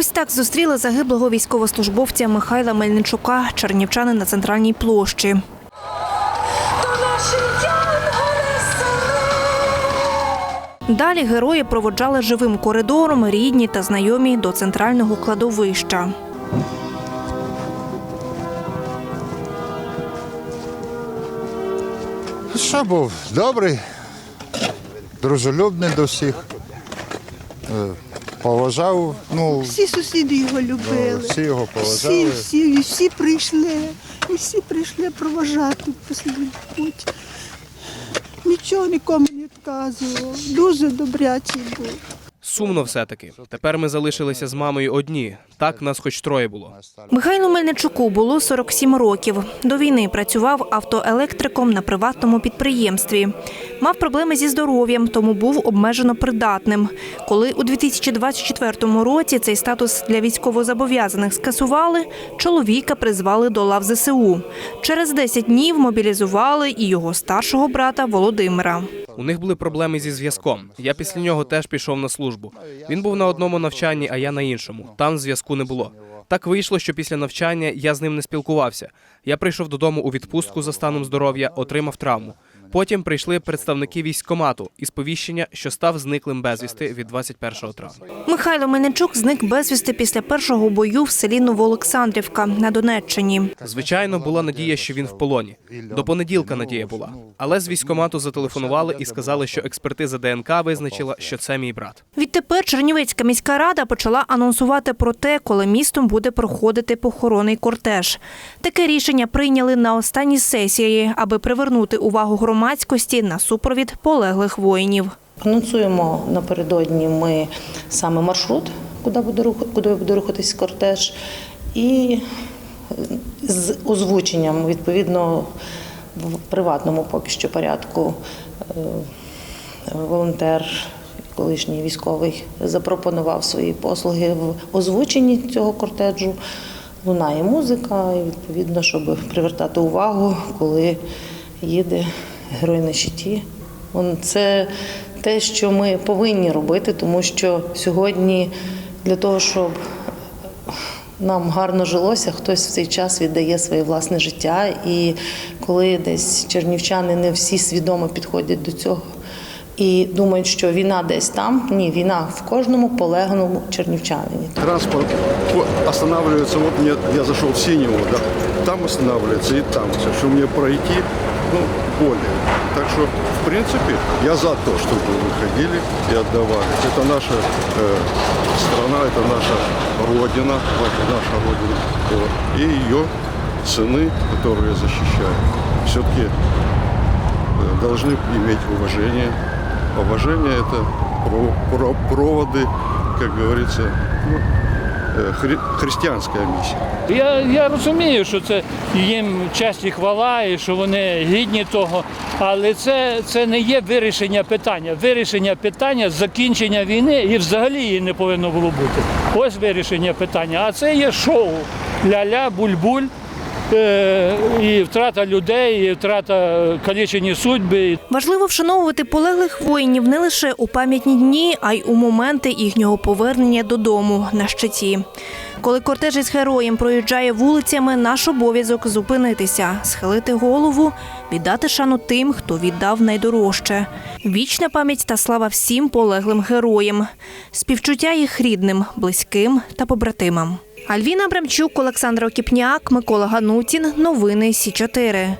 Ось так зустріли загиблого військовослужбовця Михайла Мельничука, чернівчани на центральній площі. Далі герої проводжали живим коридором рідні та знайомі до центрального кладовища. Що був добрий, дружелюбний до всіх. Поважав, ну, Всі сусіди його любили. всі його поважали. всі, всі, всі прийшли. І всі прийшли проважати путь. Нічого нікому не відказував. Дуже добрячий був. Сумно все-таки. Тепер ми залишилися з мамою одні. Так нас хоч троє було. Михайлу Мельничуку було 47 років. До війни працював автоелектриком на приватному підприємстві. Мав проблеми зі здоров'ям, тому був обмежено придатним. Коли у 2024 році цей статус для військовозобов'язаних скасували, чоловіка призвали до лав ЗСУ. Через 10 днів мобілізували і його старшого брата Володимира. У них були проблеми зі зв'язком. Я після нього теж пішов на службу. Він був на одному навчанні, а я на іншому. Там зв'язку не було. Так вийшло, що після навчання я з ним не спілкувався. Я прийшов додому у відпустку за станом здоров'я, отримав травму. Потім прийшли представники військкомату і сповіщення, що став зниклим безвісти від 21 травня. Михайло Мельничук зник безвісти після першого бою в селі Новоолександрівка на Донеччині. Звичайно, була надія, що він в полоні. До понеділка надія була. Але з військкомату зателефонували і сказали, що експертиза ДНК визначила, що це мій брат. Відтепер Чернівецька міська рада почала анонсувати про те, коли містом буде проходити похоронний кортеж. Таке рішення прийняли на останній сесії, аби привернути увагу громадськості на супровід полеглих воїнів. Анонсуємо напередодні ми саме маршрут, куди буде рух- куди буде рухатись кортеж, і з озвученням відповідно в приватному поки що порядку е, волонтер. Колишній військовий запропонував свої послуги в озвученні цього кортеджу. Лунає музика, і відповідно, щоб привертати увагу, коли їде герой на щиті. Це те, що ми повинні робити, тому що сьогодні для того, щоб нам гарно жилося, хтось в цей час віддає своє власне життя. І коли десь чернівчани не всі свідомо підходять до цього і думають, що війна десь там, ні, війна в кожному полеглому чернівчанині. Транспорт по- останавливается, вот мне, я зашел в Синеву, да, там останавливается и там. Что мне пройти, ну, более. Так что, в принципе, я за то, чтобы выходили и отдавали. Это наша э, страна, это наша родина, наша родина. Вот. И ее сыны, которые защищают, все-таки э, должны иметь уважение. Уважение – это про- про- проводы, как говорится, ну, хри- християнська місія. Я, я розумію, що це їм честь і хвала, і що вони гідні того, але це, це не є вирішення питання. Вирішення питання закінчення війни і взагалі її не повинно було бути. Ось вирішення питання. А це є шоу ля-ля, буль-буль. Е, І втрата людей, і втрата калічені судьби. Важливо вшановувати полеглих воїнів не лише у пам'ятні дні, а й у моменти їхнього повернення додому на щиті. Коли кортеж із героєм проїжджає вулицями, наш обов'язок зупинитися, схилити голову, віддати шану тим, хто віддав найдорожче. Вічна пам'ять та слава всім полеглим героям, співчуття їх рідним, близьким та побратимам. Альвіна Бремчук, Олександр Окіпняк, Микола Ганутін. Новини Сі 4